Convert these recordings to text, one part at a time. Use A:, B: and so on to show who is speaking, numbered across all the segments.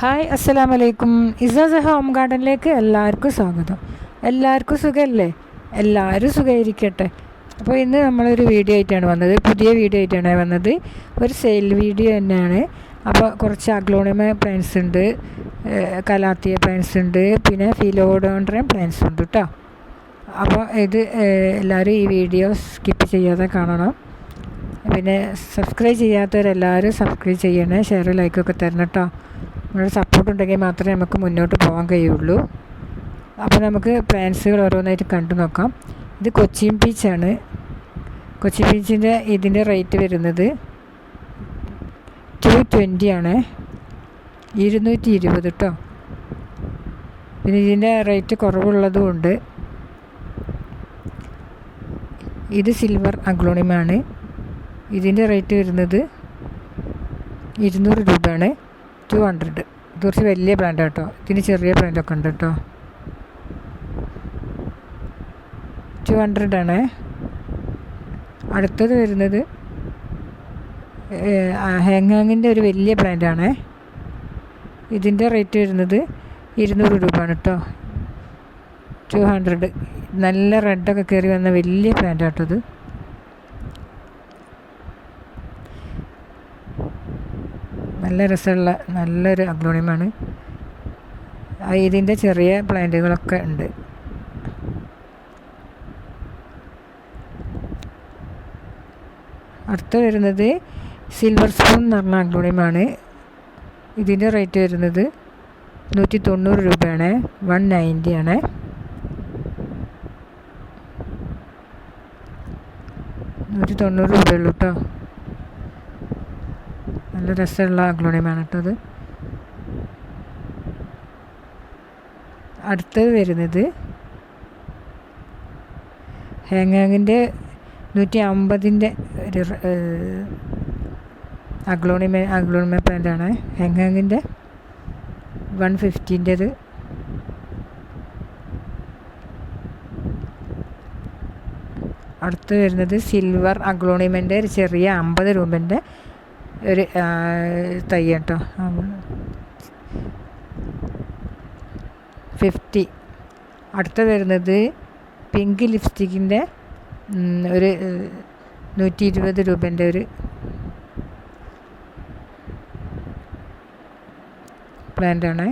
A: Hi അസ്സലാം വലൈക്കും Izas home ഗാർഡനിലേക്ക് എല്ലാവർക്കും സ്വാഗതം. എല്ലാവർക്കും സുഖമല്ലേ എല്ലാവരും സുഖമായിരിക്കട്ടെ. അപ്പോൾ ഇന്ന് നമ്മളൊരു വീഡിയോ ആയിട്ടാണ് വന്നത്. പുതിയ വീഡിയോ ആയിട്ടാണ് വന്നത്. ഒരു സെയിൽ വീഡിയോ തന്നെയാണ്. അപ്പോൾ കുറച്ച് അഗ്ലോണിമ പ്ലാന്റ്സ് ഉണ്ട് കലാത്തിയ പ്ലാന്റ്സ് ഉണ്ട് പിന്നെ ഫിലോഡോൺഡ്രൻ പ്ലാന്റ്സ് ഉണ്ട് കേട്ടോ. അപ്പോൾ ഇത് എല്ലാവരും ഈ വീഡിയോ സ്കിപ്പ് ചെയ്യാതെ കാണണം. പിന്നെ സബ്സ്ക്രൈബ് ചെയ്യാത്തവരെല്ലാവരും സബ്സ്ക്രൈബ് ചെയ്യണേ ഷെയർ ലൈക്കൊക്കെ തരണം കേട്ടോ. നിങ്ങളുടെ സപ്പോർട്ട് ഉണ്ടെങ്കിൽ മാത്രമേ നമുക്ക് മുന്നോട്ട് പോകാൻ കഴിയുള്ളൂ. അപ്പോൾ നമുക്ക് പ്ലാൻസുകൾ ഓരോന്നായിട്ട് കണ്ടു നോക്കാം. ഇത് കൊച്ചിൻ ബീച്ചാണ് കൊച്ചി ബീച്ചിന്റെ ഇതിന്റെ റേറ്റ് വരുന്നത് ടു ട്വന്റി ആണ്. ഇരുന്നൂറ്റി ഇരുപത് കേട്ടോ പിന്നെ ഇതിന്റെ റേറ്റ് കുറവുള്ളതുകൊണ്ട് ഇത് സിൽവർ അഗ്ലോണിമാണ് ഇതിന്റെ റേറ്റ് വരുന്നത് ഇരുന്നൂറ് രൂപയാണ് ടു ഹൺഡ്രഡ് ഇത് കുറച്ച് വലിയ ബ്രാൻഡ് കേട്ടോ ഇതിന് ചെറിയ ബ്രാൻഡൊക്കെ ഉണ്ട് കേട്ടോ ടു ഹൺഡ്രഡ് ആണ്. അടുത്തത് വരുന്നത് ഹാങ്ഹാങ്ങിന്റെ ഒരു വലിയ ബ്രാൻഡാണ് ഇതിന്റെ റേറ്റ് വരുന്നത് ഇരുന്നൂറ് രൂപയാണ് കേട്ടോ ടു ഹൺഡ്രഡ് നല്ല റെഡൊക്കെ കയറി വന്ന വലിയ ബ്രാൻഡ് കേട്ടോ ഇത് നല്ല രസമുള്ള നല്ലൊരു അഗ്ലോണിയമാണ്. ഇതിന്റെ ചെറിയ പ്ലാന്റുകളൊക്കെ ഉണ്ട്. അടുത്ത് വരുന്നത് സിൽവർ സ്പൂൺ എന്ന് പറഞ്ഞ അഗ്ലോണിയമാണ്. ഇതിന്റെ റേറ്റ് വരുന്നത് നൂറ്റി തൊണ്ണൂറ് രൂപയാണ്. വൺ നയന്റി ആണ്. നൂറ്റി തൊണ്ണൂറ് രൂപയുള്ളൂ കേട്ടോ നല്ല രസമുള്ള അഗ്ലോണിയമാണ് കേട്ടോ അത്. അടുത്തത് വരുന്നത് ഹാങ്ങാങ്ങിന്റെ നൂറ്റി അമ്പതിന്റെ ഒരു അഗ്ലോണിമ അഗ്ലോണിമ പ്ലാന്റാണ് ഹാങ്ങാങ്ങിന്റെ വൺ ഫിഫ്റ്റീന്റെത് അടുത്ത് വരുന്നത് സിൽവർ അഗ്ലോണിമന്റെ ഒരു ചെറിയ അമ്പത് രൂപന്റെ ഒരു തൈ കേട്ടോ ഫിഫ്റ്റി. അടുത്ത വരുന്നത് പിങ്ക് ലിപ്സ്റ്റിക്കിന്റെ ഒരു നൂറ്റി ഇരുപത് രൂപേന്റെ ഒരു പ്ലാന്റാണ്.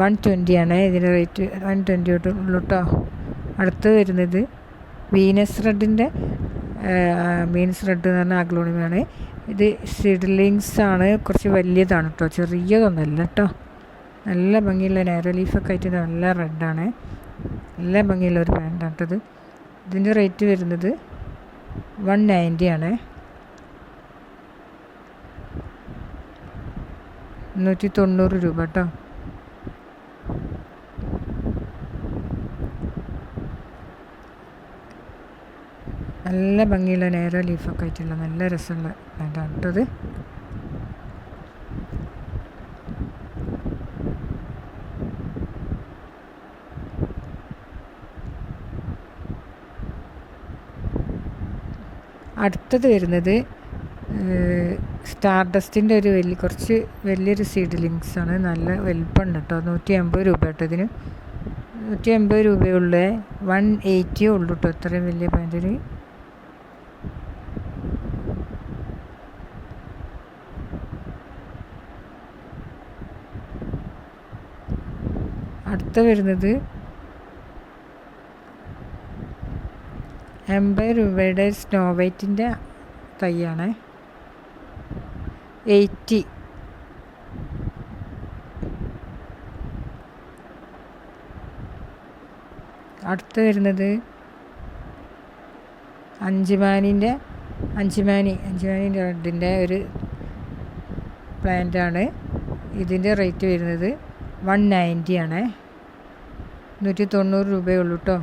A: വൺ ട്വന്റി ആണ് ഇതിന്റെ റേറ്റ്. വൺ ട്വന്റി തൊട്ട് ഉള്ളൂ കേട്ടോ അടുത്ത് വരുന്നത് വീനസ് റെഡിന്റെ മീൻസ് റെഡ് എന്ന് പറഞ്ഞ അഗ്ലോണിമാണ് ഇത് സിഡ്ലിങ്സ് ആണ്. കുറച്ച് വലിയതാണ് കേട്ടോ ചെറിയതൊന്നല്ല കേട്ടോ നല്ല ഭംഗിയുള്ള നെയർ ലീഫൊക്കെ ആയിട്ട് നല്ല റെഡാണ് നല്ല ഭംഗിയുള്ള ഒരു പാന്റാണ് കേട്ടത് ഇതിന്റെ റേറ്റ് വരുന്നത് വൺ നയന്റി ആണ്. നൂറ്റി തൊണ്ണൂറ് രൂപ കേട്ടോ നല്ല ഭംഗിയുള്ള നേരോ ലീഫൊക്കെ ആയിട്ടുള്ള നല്ല രസമുള്ള പ്ലാന്റാണ് കേട്ടത് അടുത്തത് വരുന്നത് സ്റ്റാർ ഡസ്റ്റിന്റെ ഒരു വലിയ കുറച്ച് വലിയൊരു സീഡ്ലിങ്സ് ആണ്. നല്ല വലുപ്പമുണ്ട് കേട്ടോ. നൂറ്റി അമ്പത് രൂപ കേട്ടോ ഇതിന്. നൂറ്റി അമ്പത് രൂപയുള്ള വൺ എയ്റ്റിയേ ഉള്ളൂ കേട്ടോ. ഇത്രയും വലിയ പാന്റിന്. അടുത്ത വരുന്നത് എൺപത് രൂപയുടെ സ്നോ വൈറ്റിന്റെ തൈയാണ്. എയ്റ്റി. അടുത്ത് വരുന്നത് അഞ്ചുമാനിന്റെ അഞ്ചുമാനി അഞ്ചുമാനിന്റെ റെഡിന്റെ ഒരു പ്ലാന്റാണ്. ഇതിന്റെ റേറ്റ് വരുന്നത് വൺ നയന്റി ആണ് നൂറ്റി തൊണ്ണൂറ് രൂപയേ ഉള്ളൂ കേട്ടോ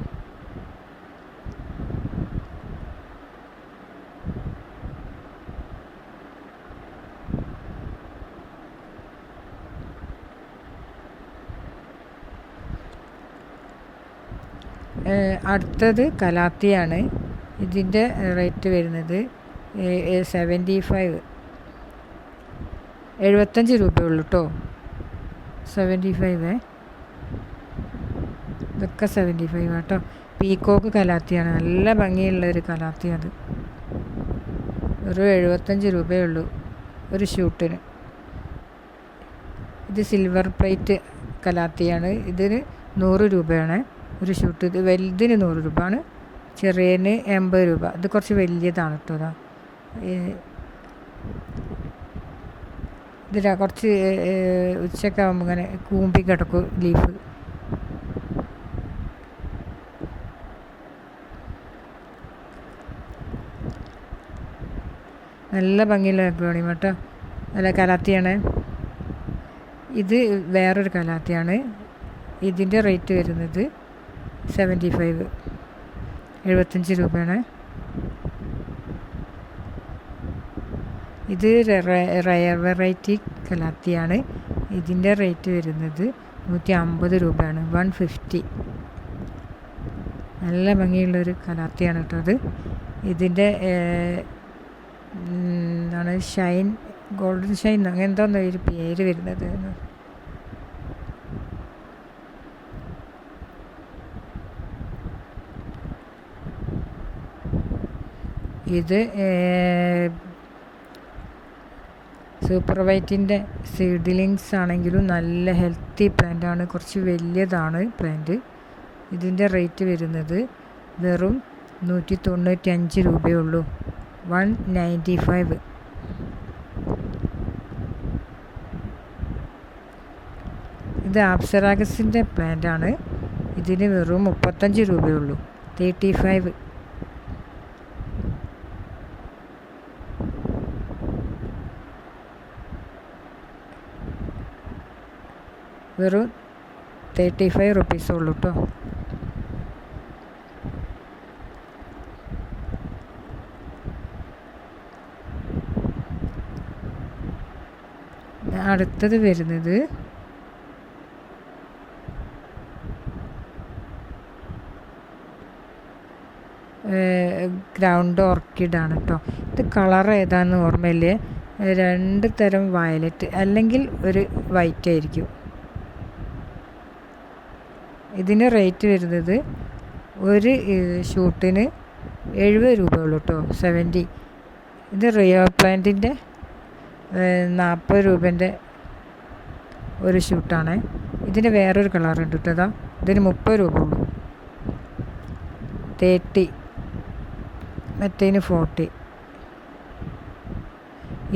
A: അടുത്തത് കലാത്തിയാണ്. ഇതിന്റെ റേറ്റ് വരുന്നത് സെവന്റി ഫൈവ് എഴുപത്തഞ്ച് രൂപയുള്ളൂ കേട്ടോ സെവന്റി ഫൈവ് ഇതൊക്കെ സെവന്റി ഫൈവ് കേട്ടോ പീക്കോക്ക് കലാത്തിയാണ്. നല്ല ഭംഗിയുള്ള ഒരു കലാത്തി അത്. ഒരു എഴുപത്തഞ്ച് രൂപയേ ഉള്ളൂ ഒരു ഷൂട്ടിന്. ഇത് സിൽവർ പ്ലേറ്റ് കലാത്തിയാണ്. ഇതിന് നൂറ് രൂപയാണ് ഒരു ഷൂട്ട്. ഇത് വലുതിന് നൂറ് രൂപ ആണ് ചെറിയതിന് എൺപത് രൂപ. ഇത് കുറച്ച് വലിയതാണ് കേട്ടോ അതാ ഇതിലാ കുറച്ച് ഉച്ചയൊക്കെ ഇങ്ങനെ കൂമ്പി കിടക്കും ലീഫ് നല്ല ഭംഗിയുള്ള അഗ്ലോണിയം കേട്ടോ. നല്ല കലാത്തിയാണ്. ഇത് വേറൊരു കലാത്തിയാണ്. ഇതിന്റെ റേറ്റ് വരുന്നത് സെവന്റി ഫൈവ് എഴുപത്തഞ്ച് രൂപയാണ്. ഇത് റയർ വെറൈറ്റി കലാത്തിയാണ്. ഇതിന്റെ റേറ്റ് വരുന്നത് നൂറ്റി അമ്പത് രൂപയാണ് വൺ ഫിഫ്റ്റി. നല്ല ഭംഗിയുള്ളൊരു കലാത്തിയാണ് കേട്ടോ അത്. ഇതിന്റെ എന്താണ് ഷൈൻ ഗോൾഡൻ ഷൈൻ അങ്ങനെ എന്തോന്നോ ഒരു പേര് വരുന്നത് ഇത് സൂപ്പർ വൈറ്റിന്റെ സീഡ്ലിങ്സ് ആണെങ്കിലും നല്ല ഹെൽത്തി പ്ലാന്റാണ്. കുറച്ച് വലിയതാണ് പ്ലാന്റ്. ഇതിന്റെ റേറ്റ് വരുന്നത് വെറും നൂറ്റി തൊണ്ണൂറ്റി അഞ്ച് രൂപയേ ഉള്ളൂ. വൺ നയന്റി ഫൈവ് ഇത് ആപ്സറാഗസിന്റെ പ്ലാന്റാണ്. ഇതിന് വെറും മുപ്പത്തഞ്ച് രൂപയേ ഉള്ളൂ തേർട്ടി ഫൈവ്. വെറും തേർട്ടി ഫൈവ് റുപ്പീസേ ഉള്ളൂ കേട്ടോ അടുത്തത് വരുന്നത് ഗ്രൗണ്ട് ഓർക്കിഡാണ് കേട്ടോ ഇത് കളർ ഏതാണെന്ന് ഓർമ്മയില്ലേ? രണ്ട് തരം വയലറ്റ് അല്ലെങ്കിൽ ഒരു വൈറ്റ് ആയിരിക്കും. ഇതിന് റേറ്റ് വരുന്നത് ഒരു ഷൂട്ടിന് എഴുപത് രൂപ ഉള്ളൂ കേട്ടോ സെവന്റി ഇത് റിയോ പ്ലാന്റിന്റെ നാൽപ്പത് രൂപേന്റെ ഒരു ഷൂട്ടാണ്. ഇതിന് വേറൊരു കളറുണ്ട് കേട്ടോ ഇതിന് മുപ്പത് രൂപ ഉള്ളൂ. തേർട്ടി. മറ്റേന് ഫോർട്ടി.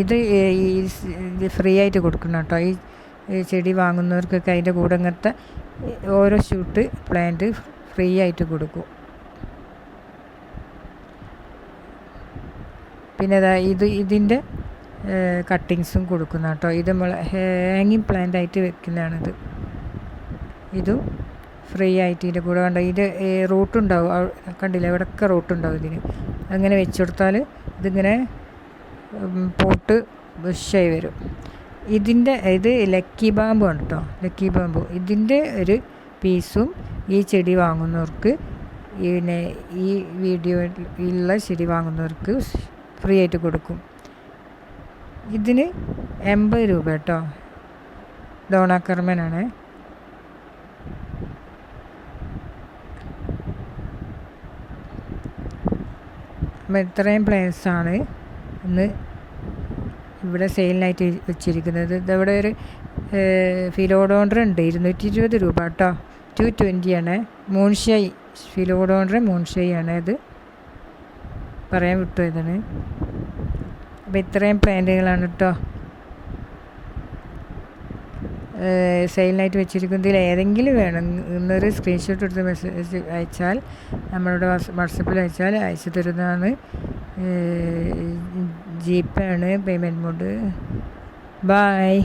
A: ഇത് ഈ ഫ്രീ ആയിട്ട് കൊടുക്കണം കേട്ടോ. ഈ ചെടി വാങ്ങുന്നവർക്കൊക്കെ അതിന്റെ കൂടെ ഇങ്ങനത്തെ ഓരോ ഷൂട്ട് പ്ലാന്റ് ഫ്രീ ആയിട്ട് കൊടുക്കും. പിന്നെ ഇത് ഇതിന്റെ കട്ടിങ്സും കൊടുക്കുന്ന കേട്ടോ. ഇത് നമ്മൾ ഹാങ്ങിങ് പ്ലാന്റ് ആയിട്ട് വെക്കുന്നതാണിത്. ഇതും ഫ്രീ ആയിട്ട് ഇതിന്റെ കൂടെ കണ്ടോ? ഇത് റൂട്ടുണ്ടാവും കണ്ടില്ല? എവിടെയൊക്കെ റൂട്ടുണ്ടാവും ഇതിന്? അങ്ങനെ വെച്ച് കൊടുത്താൽ ഇതിങ്ങനെ പോട്ട് ബുഷായി വരും. ഇതിന്റെ ഇത് ലക്കി ബാമ്പു ആണ് കേട്ടോ. Lucky bamboo. ഇതിന്റെ ഒരു പീസും ഈ ചെടി വാങ്ങുന്നവർക്ക് പിന്നെ ഈ വീഡിയോയിലുള്ള ചെടി വാങ്ങുന്നവർക്ക് ഫ്രീ ആയിട്ട് കൊടുക്കും. ഇതിന് എൺപത് രൂപ കേട്ടോ. ഡോണാക്കർമനാണ് അപ്പം ഇത്രയും പ്ലേസാണ് ഇന്ന് ഇവിടെ സെയിലിനായിട്ട് വെച്ചിരിക്കുന്നത്. ഇതവിടെ ഒരു ഫിലോഡോണ്ടർ ഉണ്ട്. ഇരുന്നൂറ്റി ഇരുപത് രൂപ കേട്ടോ. ടു ട്വന്റിയാണ് മൂൺഷൈ ഫിലോഡോണ്ടർ മൂൺഷൈ ആണ് ഇത്. പറയാൻ വിട്ടു ഇതാണ് അപ്പോൾ ഇത്രയും പ്ലാന്റുകളാണ് കേട്ടോ സെയിലിനായിട്ട് വെച്ചിരിക്കുന്നതിൽ ഏതെങ്കിലും വേണം. ഇന്നൊരു സ്ക്രീൻഷോട്ട് എടുത്ത് മെസ്സേജ് അയച്ചാൽ നമ്മളുടെ വാട്സപ്പിൽ അയച്ചാൽ അയച്ചു തരുന്നതാണ്. ജീപ്പാണ് ആണ് പേയ്മെന്റ് മോഡ്. ബായ്.